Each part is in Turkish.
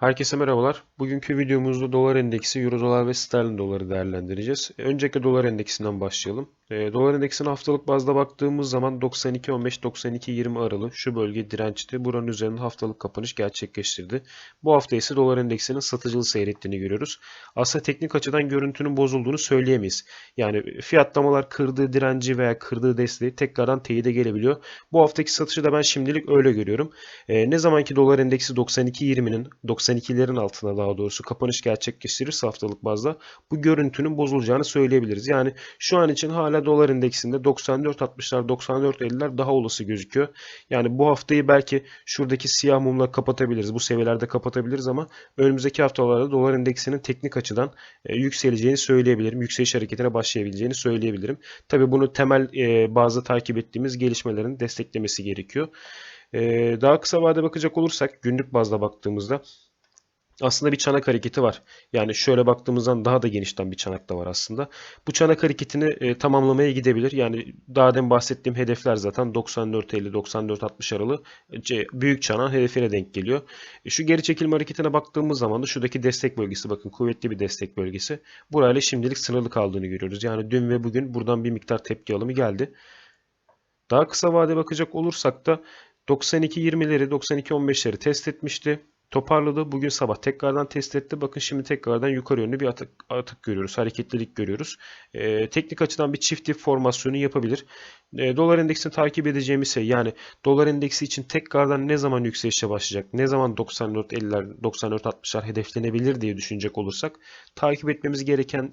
Herkese merhabalar. Bugünkü videomuzda dolar endeksi, euro dolar ve sterlin doları değerlendireceğiz. Öncelikle dolar endeksinden başlayalım. E, dolar endeksine haftalık bazda baktığımız zaman 92.15-92.20 aralığı şu bölge dirençti. Buranın üzerinde haftalık kapanış gerçekleştirdi. Bu hafta ise dolar endeksinin satıcılı seyrettiğini görüyoruz. Aslında teknik açıdan görüntünün bozulduğunu söyleyemeyiz. Yani fiyatlamalar kırdığı direnci veya kırdığı desteği tekrardan teyide gelebiliyor. Bu haftaki satışı da ben şimdilik öyle görüyorum. E, ne zamanki dolar endeksi 92.20'nin 92'lerin altına daha doğrusu kapanış gerçekleştirirse haftalık bazda bu görüntünün bozulacağını söyleyebiliriz. Yani şu an için hala dolar endeksinde 94.60'lar 94.50'ler daha olası gözüküyor. Yani bu haftayı belki şuradaki siyah mumla kapatabiliriz. Bu seviyelerde kapatabiliriz ama önümüzdeki haftalarda dolar endeksinin teknik açıdan e, yükseleceğini söyleyebilirim. Yükseliş hareketine başlayabileceğini söyleyebilirim. Tabi bunu temel e, bazı takip ettiğimiz gelişmelerin desteklemesi gerekiyor. E, daha kısa vade bakacak olursak günlük bazda baktığımızda aslında bir çanak hareketi var. Yani şöyle baktığımızdan daha da genişten bir çanak da var aslında. Bu çanak hareketini e, tamamlamaya gidebilir. Yani daha demin bahsettiğim hedefler zaten 94.50-94.60 aralığı e, büyük çanağın hedefine denk geliyor. E, şu geri çekilme hareketine baktığımız zaman da şuradaki destek bölgesi bakın kuvvetli bir destek bölgesi. Burayla şimdilik sınırlı kaldığını görüyoruz. Yani dün ve bugün buradan bir miktar tepki alımı geldi. Daha kısa vade bakacak olursak da 92.20'leri 92.15'leri test etmişti. Toparladı. Bugün sabah tekrardan test etti. Bakın şimdi tekrardan yukarı yönlü bir atık, atık görüyoruz. Hareketlilik görüyoruz. E, teknik açıdan bir çift dip formasyonu yapabilir. E, dolar endeksini takip edeceğimiz şey yani dolar endeksi için tekrardan ne zaman yükselişe başlayacak? Ne zaman 94.50'ler 94.60'lar hedeflenebilir diye düşünecek olursak takip etmemiz gereken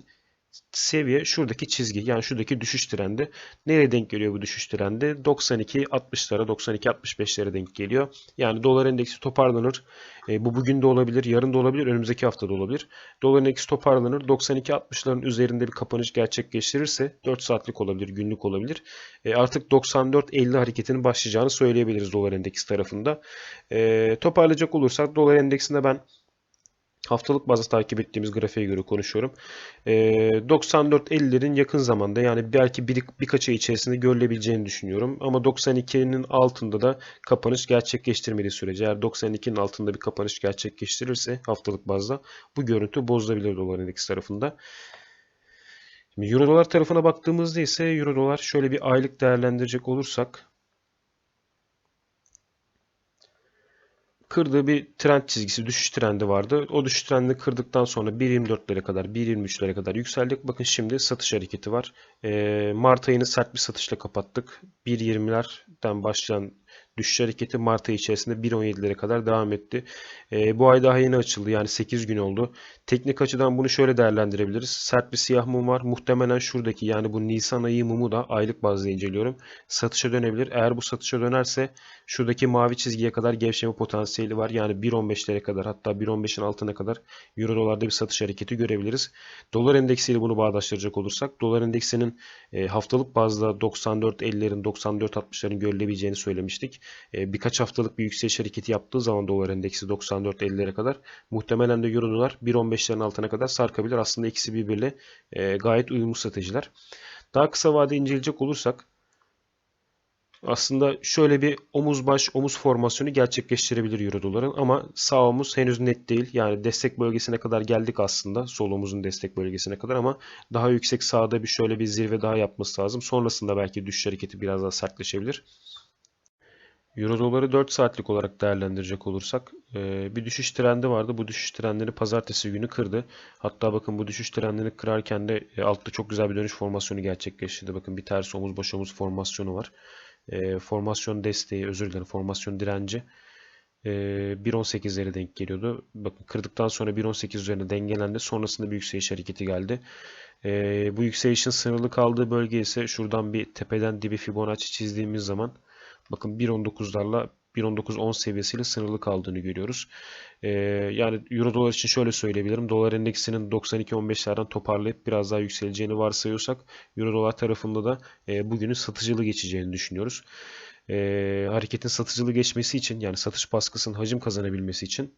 seviye şuradaki çizgi. Yani şuradaki düşüş trendi. Nereye denk geliyor bu düşüş trendi? 92-60'lara, 92-65'lere denk geliyor. Yani dolar endeksi toparlanır. E, bu bugün de olabilir, yarın da olabilir, önümüzdeki hafta da olabilir. Dolar endeksi toparlanır. 92-60'ların üzerinde bir kapanış gerçekleştirirse 4 saatlik olabilir, günlük olabilir. E, artık 94-50 hareketinin başlayacağını söyleyebiliriz dolar endeksi tarafında. E, toparlayacak olursak dolar endeksinde ben Haftalık bazda takip ettiğimiz grafiğe göre konuşuyorum. E, 94.50'lerin yakın zamanda yani belki bir, birkaç ay içerisinde görülebileceğini düşünüyorum. Ama 92'nin altında da kapanış gerçekleştirmediği sürece eğer 92'nin altında bir kapanış gerçekleştirirse haftalık bazda bu görüntü bozulabilir dolar endeksi tarafında. Şimdi Euro dolar tarafına baktığımızda ise Euro dolar şöyle bir aylık değerlendirecek olursak kırdığı bir trend çizgisi, düşüş trendi vardı. O düşüş trendini kırdıktan sonra 1.24'lere kadar, 1.23'lere kadar yükseldik. Bakın şimdi satış hareketi var. Ee, Mart ayını sert bir satışla kapattık. 1.20'lerden başlayan düşüş hareketi Mart ayı içerisinde 1.17'lere kadar devam etti. E, bu ay daha yeni açıldı yani 8 gün oldu. Teknik açıdan bunu şöyle değerlendirebiliriz. Sert bir siyah mum var. Muhtemelen şuradaki yani bu Nisan ayı mumu da aylık bazda inceliyorum. Satışa dönebilir. Eğer bu satışa dönerse şuradaki mavi çizgiye kadar gevşeme potansiyeli var. Yani 1.15'lere kadar hatta 1.15'in altına kadar Euro dolarda bir satış hareketi görebiliriz. Dolar endeksiyle bunu bağdaştıracak olursak dolar endeksinin e, haftalık bazda 94.50'lerin 94.60'ların görülebileceğini söylemiştik. E, birkaç haftalık bir yükseliş hareketi yaptığı zaman dolar endeksi 94.50'lere kadar muhtemelen de euro dolar 1.15'lerin altına kadar sarkabilir. Aslında ikisi birbiriyle e, gayet uyumlu stratejiler. Daha kısa vade inceleyecek olursak aslında şöyle bir omuz baş omuz formasyonu gerçekleştirebilir euro doların ama sağ omuz henüz net değil. Yani destek bölgesine kadar geldik aslında. Sol omuzun destek bölgesine kadar ama daha yüksek sağda bir şöyle bir zirve daha yapması lazım. Sonrasında belki düşüş hareketi biraz daha sertleşebilir. Euro doları 4 saatlik olarak değerlendirecek olursak e, bir düşüş trendi vardı. Bu düşüş trendini pazartesi günü kırdı. Hatta bakın bu düşüş trendini kırarken de e, altta çok güzel bir dönüş formasyonu gerçekleştirdi. Bakın bir ters omuz baş omuz formasyonu var. E, formasyon desteği özür dilerim formasyon direnci 1.18'lere denk geliyordu. Bakın kırdıktan sonra 1.18 üzerine dengelendi. Sonrasında bir yükseliş hareketi geldi. bu yükselişin sınırlı kaldığı bölge ise şuradan bir tepeden dibi Fibonacci çizdiğimiz zaman Bakın 1.19'larla 1.19-10 seviyesiyle sınırlı kaldığını görüyoruz. Ee, yani Euro dolar için şöyle söyleyebilirim. Dolar endeksinin 92-15'lerden toparlayıp biraz daha yükseleceğini varsayıyorsak Euro dolar tarafında da e, bugünün satıcılı geçeceğini düşünüyoruz. E, hareketin satıcılı geçmesi için yani satış baskısının hacim kazanabilmesi için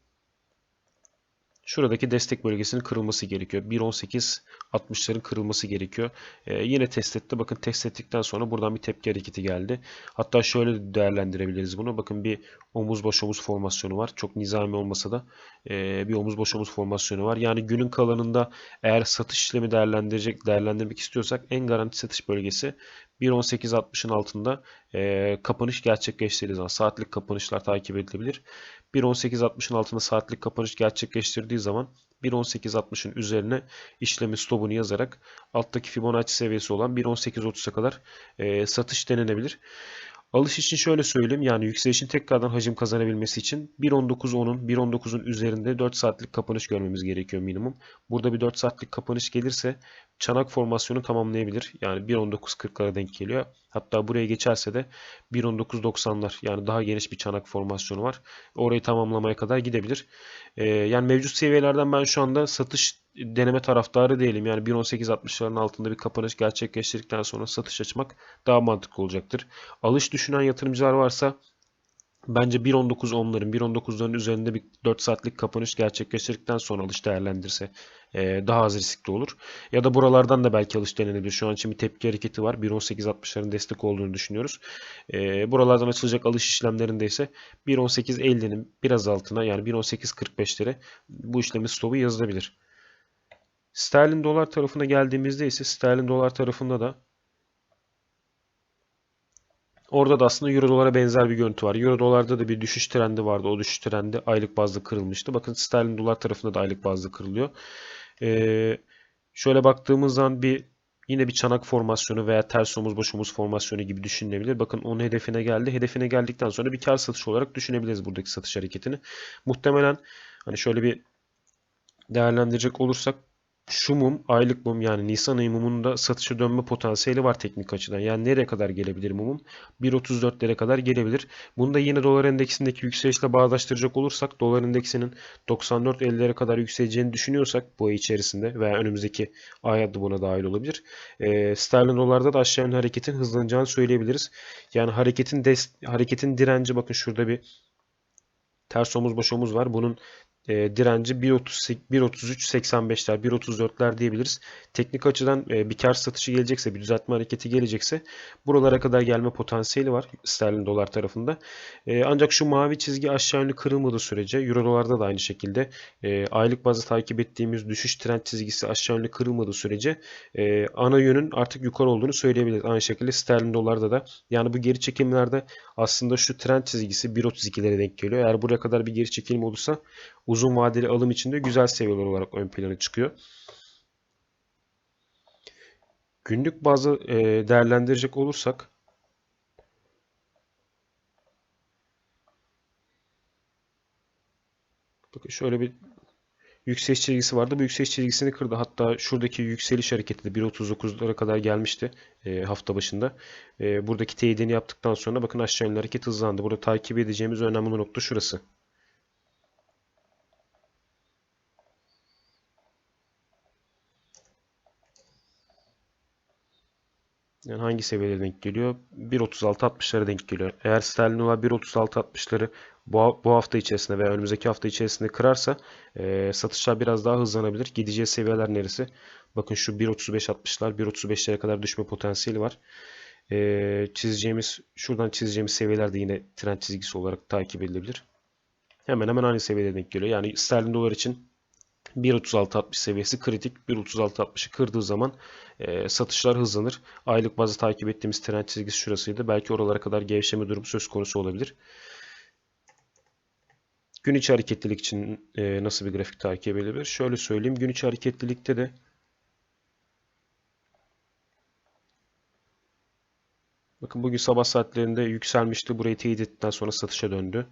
Şuradaki destek bölgesinin kırılması gerekiyor. 1.18 60'ların kırılması gerekiyor. Ee, yine test etti. Bakın test ettikten sonra buradan bir tepki hareketi geldi. Hatta şöyle de değerlendirebiliriz bunu. Bakın bir omuz boş omuz formasyonu var. Çok nizami olmasa da e, bir omuz boş omuz formasyonu var. Yani günün kalanında eğer satış işlemi değerlendirecek değerlendirmek istiyorsak en garanti satış bölgesi 1.18.60'ın altında e, kapanış gerçekleştirdiği zaman saatlik kapanışlar takip edilebilir. 1.18.60'ın altında saatlik kapanış gerçekleştirdiği zaman 1.18.60'ın üzerine işlemi stopunu yazarak alttaki Fibonacci seviyesi olan 1.18.30'a kadar e, satış denenebilir. Alış için şöyle söyleyeyim yani yükselişin tekrardan hacim kazanabilmesi için 1.19.10'un 1.19'un üzerinde 4 saatlik kapanış görmemiz gerekiyor minimum. Burada bir 4 saatlik kapanış gelirse çanak formasyonu tamamlayabilir. Yani 1.19.40'lara denk geliyor. Hatta buraya geçerse de 1.19.90'lar yani daha geniş bir çanak formasyonu var. Orayı tamamlamaya kadar gidebilir. Ee, yani mevcut seviyelerden ben şu anda satış deneme taraftarı değilim. Yani 1.18.60'ların altında bir kapanış gerçekleştirdikten sonra satış açmak daha mantıklı olacaktır. Alış düşünen yatırımcılar varsa Bence 1.19.10'ların 1.19'ların üzerinde bir 4 saatlik kapanış gerçekleştirdikten sonra alış değerlendirse e, daha az riskli olur. Ya da buralardan da belki alış denenebilir. Şu an için bir tepki hareketi var. 1.18.60'ların destek olduğunu düşünüyoruz. E, buralardan açılacak alış işlemlerinde ise 1.18.50'nin biraz altına yani 1.18.45'lere bu işlemin stopu yazılabilir. Sterlin dolar tarafına geldiğimizde ise sterlin dolar tarafında da Orada da aslında Euro dolara benzer bir görüntü var. Euro dolarda da bir düşüş trendi vardı. O düşüş trendi aylık bazda kırılmıştı. Bakın sterlin dolar tarafında da aylık bazda kırılıyor. Ee, şöyle baktığımız zaman bir yine bir çanak formasyonu veya ters omuz boş omuz formasyonu gibi düşünülebilir. Bakın onun hedefine geldi. Hedefine geldikten sonra bir kar satış olarak düşünebiliriz buradaki satış hareketini. Muhtemelen hani şöyle bir değerlendirecek olursak şu mum aylık mum yani Nisan ayı mumunda satışa dönme potansiyeli var teknik açıdan. Yani nereye kadar gelebilir mumum? 1.34'lere kadar gelebilir. Bunu da yine dolar endeksindeki yükselişle bağdaştıracak olursak dolar endeksinin 94.50'lere kadar yükseleceğini düşünüyorsak bu ay içerisinde veya önümüzdeki ay adı buna dahil olabilir. E, sterlin dolarda da aşağı yönlü hareketin hızlanacağını söyleyebiliriz. Yani hareketin hareketin direnci bakın şurada bir ters omuz baş omuz var. Bunun e, direnci 1.33-85'ler, 1.34'ler diyebiliriz. Teknik açıdan e, bir kar satışı gelecekse, bir düzeltme hareketi gelecekse buralara kadar gelme potansiyeli var sterlin dolar tarafında. E, ancak şu mavi çizgi aşağı yönlü kırılmadığı sürece euro dolarda da aynı şekilde e, aylık bazda takip ettiğimiz düşüş trend çizgisi aşağı yönlü kırılmadığı sürece e, ana yönün artık yukarı olduğunu söyleyebiliriz. Aynı şekilde sterlin dolarda da yani bu geri çekimlerde aslında şu trend çizgisi 1.32'lere denk geliyor. Eğer buraya kadar bir geri çekim olursa uzun vadeli alım için de güzel seviyeler olarak ön plana çıkıyor. Günlük bazı e, değerlendirecek olursak Bakın şöyle bir yükseliş çizgisi vardı. Bu yükseliş çizgisini kırdı. Hatta şuradaki yükseliş hareketi de 1.39'lara kadar gelmişti e, hafta başında. E, buradaki teyidini yaptıktan sonra bakın aşağı yönlü hareket hızlandı. Burada takip edeceğimiz önemli nokta şurası. Yani hangi seviyede denk geliyor? 1.36-60'lara denk geliyor. Eğer sterlin dolar 1.36-60'ları bu, bu hafta içerisinde veya önümüzdeki hafta içerisinde kırarsa e, satışlar biraz daha hızlanabilir. Gideceği seviyeler neresi? Bakın şu 1.35-60'lar 1.35'lere kadar düşme potansiyeli var. E, çizeceğimiz şuradan çizeceğimiz seviyeler de yine trend çizgisi olarak takip edilebilir. Hemen hemen aynı seviyede denk geliyor. Yani sterlin dolar için 1.36.60 seviyesi kritik. 1.36.60'ı kırdığı zaman e, satışlar hızlanır. Aylık bazı takip ettiğimiz trend çizgisi şurasıydı. Belki oralara kadar gevşeme durumu söz konusu olabilir. Gün içi hareketlilik için e, nasıl bir grafik takip edilebilir? Şöyle söyleyeyim. Gün içi hareketlilikte de Bakın bugün sabah saatlerinde yükselmişti. Burayı teyit ettikten sonra satışa döndü.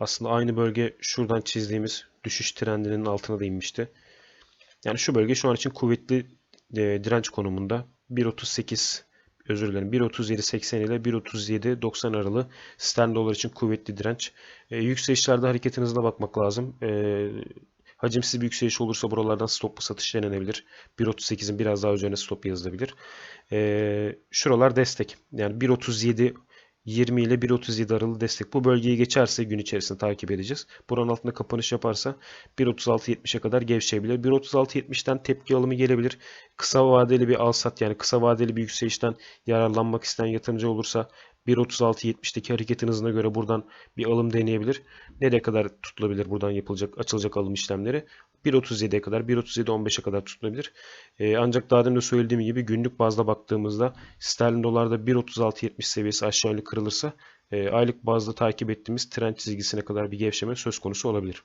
Aslında aynı bölge şuradan çizdiğimiz düşüş trendinin altına da inmişti. Yani şu bölge şu an için kuvvetli e, direnç konumunda. 1.38 özür dilerim 1.37.80 ile 1.37.90 aralığı sterlin dolar için kuvvetli direnç. E, yükselişlerde hareketin hızına bakmak lazım. E, hacimsiz bir yükseliş olursa buralardan stoplu satış denenebilir. 1.38'in biraz daha üzerine stop yazılabilir. E, şuralar destek. Yani 1.37 20 ile 1.37 aralığı destek. Bu bölgeyi geçerse gün içerisinde takip edeceğiz. Buranın altında kapanış yaparsa 1.36.70'e kadar gevşeyebilir. 1.36.70'ten tepki alımı gelebilir. Kısa vadeli bir al sat yani kısa vadeli bir yükselişten yararlanmak isteyen yatırımcı olursa 1.36.70'teki hareketin hızına göre buradan bir alım deneyebilir. Nereye kadar tutulabilir buradan yapılacak açılacak alım işlemleri? 1.37'ye kadar 1.37-15'e kadar tutulabilir. Ee, ancak daha demin de söylediğim gibi günlük bazda baktığımızda sterlin dolarda 1.36.70 seviyesi aşağı yönlü kırılırsa e, aylık bazda takip ettiğimiz trend çizgisine kadar bir gevşeme söz konusu olabilir.